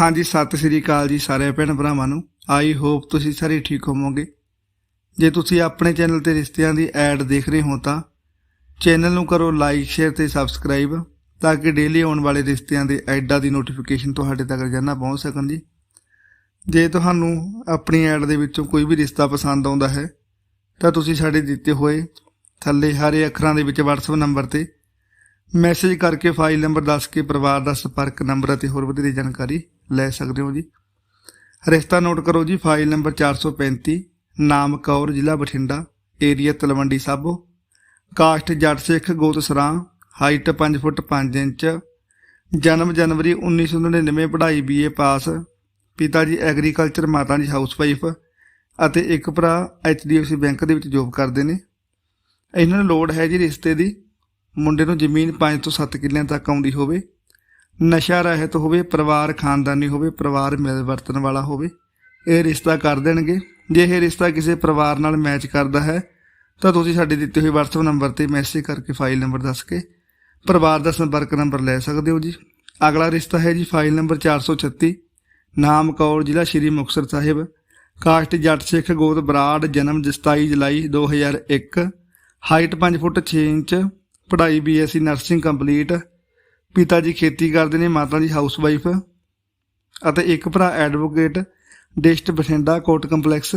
ਹਾਂਜੀ, ਸਤਿ ਸ੍ਰੀ ਅਕਾਲ ਜੀ ਸਾਰੇ ਭੈਣ ਭਰਾਵਾਂ ਨੂੰ। ਆਈ ਹੋਪ ਤੁਸੀਂ ਸਾਰੇ ਠੀਕ ਹੋਵੋਗੇ। ਜੇ ਤੁਸੀਂ ਆਪਣੇ ਚੈਨਲ ਤੇ ਰਿਸ਼ਤਿਆਂ ਦੀ ਐਡ ਦੇਖ ਰਹੇ ਹੋ ਤਾਂ ਚੈਨਲ ਨੂੰ ਕਰੋ ਲਾਈਕ ਸ਼ੇਅਰ ਤੇ ਸਬਸਕ੍ਰਾਈਬ ਤਾਂ ਕਿ ਡੇਲੀ ਆਉਣ ਵਾਲੇ ਰਿਸ਼ਤਿਆਂ ਦੇ ਐਡਾਂ ਦੀ ਨੋਟੀਫਿਕੇਸ਼ਨ ਤੁਹਾਡੇ ਤੱਕ ਰੋਜ਼ਾਨਾ ਪਹੁੰਚ ਸਕਣ ਜੀ। ਜੇ ਤੁਹਾਨੂੰ ਆਪਣੀ ਐਡ ਦੇ ਵਿੱਚੋਂ ਕੋਈ ਵੀ ਰਿਸ਼ਤਾ ਪਸੰਦ ਆਉਂਦਾ ਹੈ, ਤਾਂ ਤੁਸੀਂ ਸਾਡੇ ਦਿੱਤੇ ਹੋਏ ਥੱਲੇ ਹਰੇ ਅੱਖਰਾਂ ਦੇ ਵਿੱਚ WhatsApp ਨੰਬਰ ਤੇ ਮੈਸੇਜ ਕਰਕੇ ਫਾਈਲ ਨੰਬਰ ਦੱਸ ਕੇ ਪਰਿਵਾਰ ਦਾ ਸੰਪਰਕ ਨੰਬਰ ਅਤੇ ਹੋਰ ਵਧੇਰੇ ਜਾਣਕਾਰੀ ਲੈ ਸਕਦੇ ਹੋ ਜੀ। ਰਿਸ਼ਤਾ ਨੋਟ ਕਰੋ ਜੀ, ਫਾਈਲ ਨੰਬਰ 435 ਨਾਮ ਕੌਰ, ਜ਼ਿਲ੍ਹਾ ਬਠਿੰਡਾ ਏਰੀਆ ਤਲਵੰਡੀ ਸਾਬੋ। ਕਾਸਟ ਜੱਟ ਸਿੱਖ ਗੋਤ ਸਰਾਂ, ਹਾਈਟ 5 ਫੁੱਟ 5 ਇੰਚ, ਜਨਮ ਜਨਵਰੀ 1999 ਪੜ੍ਹਾਈ ਬੀਏ ਪਾਸ, ਪਿਤਾ ਜੀ ਐਗਰੀਕਲਚਰ ਮਾਤਾ ਜੀ ਹਾਊਸਵਾਈਫ ਅਤੇ ਇੱਕ ਭਰਾ ਐਚਡੀਐਫਸੀ ਬੈਂਕ ਦੇ ਵਿੱਚ ਜੋਬ ਕਰਦੇ ਨੇ। ਇਹਨਾਂ ਨੂੰ ਲੋੜ ਹੈ ਜੀ ਰਿਸ਼ਤੇ ਦੀ। ਮੁੰਡੇ ਨੂੰ ਜ਼ਮੀਨ 5 ਤੋਂ 7 ਕਿੱਲਿਆਂ ਤੱਕ ਆਉਂਦੀ ਹੋਵੇ। ਨਸ਼ਾ ਰਹਿਤ ਹੋਵੇ, ਪਰਿਵਾਰ ਖਾਨਦਾਨੀ ਹੋਵੇ, ਪਰਿਵਾਰ ਮਿਲ ਵਰਤਣ ਵਾਲਾ ਹੋਵੇ, ਇਹ ਰਿਸ਼ਤਾ ਕਰ ਦੇਣਗੇ। ਜੇ ਇਹ ਰਿਸ਼ਤਾ ਕਿਸੇ ਪਰਿਵਾਰ ਨਾਲ ਮੈਚ ਕਰਦਾ ਹੈ, ਤਾਂ ਤੁਸੀਂ ਸਾਡੇ ਦਿੱਤੇ ਹੋਏ WhatsApp ਨੰਬਰ ਤੇ ਮੈਸੇਜ ਕਰਕੇ ਫਾਈਲ ਨੰਬਰ ਦੱਸ ਕੇ ਪਰਿਵਾਰ ਦਾ ਸੰਪਰਕ ਨੰਬਰ ਲੈ ਸਕਦੇ ਹੋ ਜੀ। ਅਗਲਾ ਰਿਸ਼ਤਾ ਹੈ ਜੀ ਫਾਈਲ ਨੰਬਰ 436 ਨਾਮ ਕੌਰ ਜ਼ਿਲ੍ਹਾ ਸ਼੍ਰੀ ਮੁਕਤਸਰ ਸਾਹਿਬ, ਕਾਸਟ ਜੱਟ ਸਿੱਖ ਗੋਤ ਬਰਾੜ, ਜਨਮ 27 ਜੁਲਾਈ 2001 ਹਾਈਟ 5 ਫੁੱਟ 6 ਇੰਚ, ਪੜ੍ਹਾਈ ਬੀਐਸਸੀ ਨਰਸਿੰਗ ਕੰਪਲੀਟ ਪਿਤਾ ਜੀ ਖੇਤੀ ਕਰਦੇ ਨੇ, ਮਾਤਾ ਜੀ ਹਾਊਸਵਾਈਫ ਅਤੇ ਇੱਕ ਭਰਾ advocate district Bathinda court complex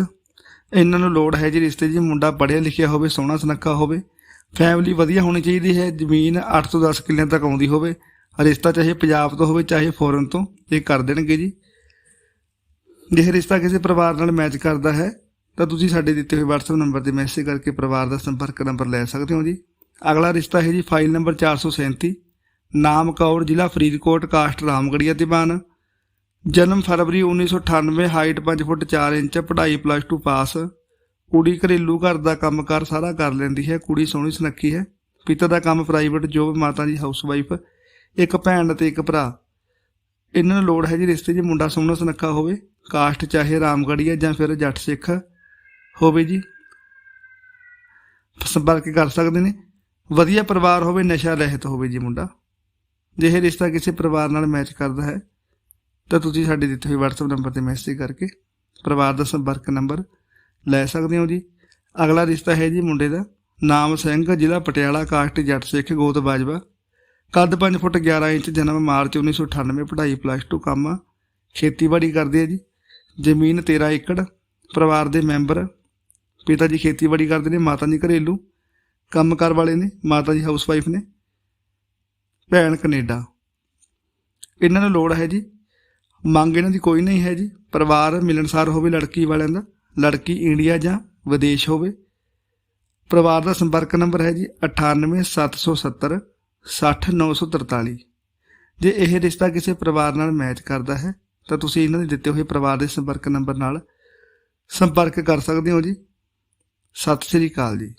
ਇਹਨਾਂ ਨੂੰ ਲੋੜ ਹੈ ਜੀ ਰਿਸ਼ਤੇ ਜੀ, ਮੁੰਡਾ ਪੜ੍ਹਿਆ ਲਿਖਿਆ ਹੋਵੇ, ਸੋਹਣਾ ਸੁਨੱਖਾ ਹੋਵੇ। ਫੈਮਿਲੀ ਵਧੀਆ ਹੋਣੀ ਚਾਹੀਦੀ ਹੈ, ਜ਼ਮੀਨ 8 ਤੋਂ 10 ਕਿੱਲਿਆਂ ਤੱਕ ਆਉਂਦੀ ਹੋਵੇ। ਰਿਸ਼ਤਾ ਚਾਹੇ ਪੰਜਾਬ ਤੋਂ ਹੋਵੇ, ਚਾਹੇ ਫੋਰਨ ਤੋਂ, ਇਹ ਕਰ ਦੇਣਗੇ ਜੀ। ਜੇ ਰਿਸ਼ਤਾ ਕਿਸੇ ਪਰਿਵਾਰ ਨਾਲ ਮੈਚ ਕਰਦਾ ਹੈ, ਤਾਂ ਤੁਸੀਂ ਸਾਡੇ ਦਿੱਤੇ ਹੋਏ WhatsApp ਨੰਬਰ ਤੇ ਮੈਸੇਜ ਕਰਕੇ ਪਰਿਵਾਰ ਦਾ ਸੰਪਰਕ ਨੰਬਰ ਲੈ ਸਕਦੇ ਹੋ ਜੀ। ਅਗਲਾ ਰਿਸ਼ਤਾ ਹੈ ਜੀ ਫਾਈਲ ਨੰਬਰ 437 ਨਾਮ ਕੌਰ, ਜ਼ਿਲ੍ਹਾ ਫਰੀਦਕੋਟ, ਕਾਸਟ ਰਾਮਗੜੀਆ ਦੀਵਾਨ ਜਨਮ ਫਰਵਰੀ 1998 ਹਾਈਟ 5 ਫੁੱਟ 4 ਇੰਚ, ਪੜ੍ਹਾਈ ਪਲੱਸ 2 ਪਾਸ। ਕੁੜੀ ਘਰੇਲੂ ਘਰ ਦਾ ਕੰਮਕਾਰ ਸਾਰਾ ਕਰ ਲੈਂਦੀ ਹੈ, ਕੁੜੀ ਸੋਹਣੀ ਸੁਨੱਖੀ ਹੈ। ਪਿਤਾ ਦਾ ਕੰਮ ਪ੍ਰਾਈਵੇਟ ਜੋਬ ਮਾਤਾ ਜੀ ਹਾਊਸਵਾਈਫ ਇੱਕ ਭੈਣ ਅਤੇ ਇੱਕ ਭਰਾ। ਇਹਨਾਂ ਨੂੰ ਲੋੜ ਹੈ ਜੀ ਰਿਸ਼ਤੇ 'ਚ ਮੁੰਡਾ ਸੋਹਣਾ ਸੁਨੱਖਾ ਹੋਵੇ, ਕਾਸਟ ਚਾਹੇ ਰਾਮਗੜੀਆ ਜਾਂ ਫਿਰ ਜੱਟ ਸਿੱਖ ਹੋਵੇ ਜੀ। ਸੰਪਰਕ ਕਰ ਸਕਦੇ ਨੇ। ਵਧੀਆ ਪਰਿਵਾਰ ਹੋਵੇ, ਨਸ਼ਾ ਰਹਿਤ ਹੋਵੇ ਜੀ ਮੁੰਡਾ। ਜੇ ਇਹ ਰਿਸ਼ਤਾ ਕਿਸੇ ਪਰਿਵਾਰ ਨਾਲ ਮੈਚ ਕਰਦਾ ਹੈ, ਤਾਂ ਤੁਸੀਂ ਸਾਡੇ ਦਿੱਤੇ ਹੋਏ WhatsApp ਨੰਬਰ ਤੇ ਮੈਸੇਜ ਕਰਕੇ ਪਰਿਵਾਰ ਦਾ ਸੰਪਰਕ ਨੰਬਰ ਲੈ ਸਕਦੇ ਹੋ ਜੀ। ਅਗਲਾ ਰਿਸ਼ਤਾ ਹੈ ਜੀ ਮੁੰਡੇ ਦਾ, ਨਾਮ ਸਿੰਘ, ਜ਼ਿਲ੍ਹਾ ਪਟਿਆਲਾ, ਕਾਸਟ ਜੱਟ ਸਿੱਖ, ਗੋਤ ਬਾਜਵਾ। ਕੱਦ 5 ਫੁੱਟ 11 ਇੰਚ, ਜਨਮ ਮਾਰਚ 1998 ਪੜ੍ਹਾਈ ਪਲੱਸ 2 ਕੰਮ, ਖੇਤੀਬਾੜੀ ਕਰਦੇ ਆ ਜੀ। ਜ਼ਮੀਨ 13 ਏਕੜ, ਪਰਿਵਾਰ ਦੇ ਮੈਂਬਰ, ਪਿਤਾ ਜੀ ਖੇਤੀਬਾੜੀ ਕਰਦੇ ਨੇ, ਮਾਤਾ ਜੀ ਘਰੇਲੂ। ਕੰਮਕਾਰ ਵਾਲੇ ਨੇ, ਮਾਤਾ ਜੀ ਹਾਊਸਵਾਈਫ ਨੇ। ਭੈਣ ਕੈਨੇਡਾ। ਇਹਨਾਂ ਨੂੰ ਲੋੜ ਹੈ ਜੀ। ਮੰਗ ਇਹਨਾਂ ਦੀ ਕੋਈ ਨਹੀਂ ਹੈ ਜੀ। ਪਰਿਵਾਰ ਮਿਲਣਸਾਰ ਹੋਵੇ ਲੜਕੀ ਵਾਲਿਆਂ ਦਾ, ਲੜਕੀ ਇੰਡੀਆ ਜਾਂ ਵਿਦੇਸ਼ ਹੋਵੇ। ਪਰਿਵਾਰ ਦਾ ਸੰਪਰਕ ਨੰਬਰ ਹੈ ਜੀ 98770 60943 ਜੇ ਇਹ ਰਿਸ਼ਤਾ ਕਿਸੇ ਪਰਿਵਾਰ ਨਾਲ ਮੈਚ ਕਰਦਾ ਹੈ, ਤਾਂ ਤੁਸੀਂ ਇਹਨਾਂ ਦੇ ਦਿੱਤੇ ਹੋਏ ਪਰਿਵਾਰ ਦੇ ਸੰਪਰਕ ਨੰਬਰ ਨਾਲ ਸੰਪਰਕ ਕਰ ਸਕਦੇ ਹੋ ਜੀ। ਸਤਿ ਸ੍ਰੀ ਅਕਾਲ ਜੀ।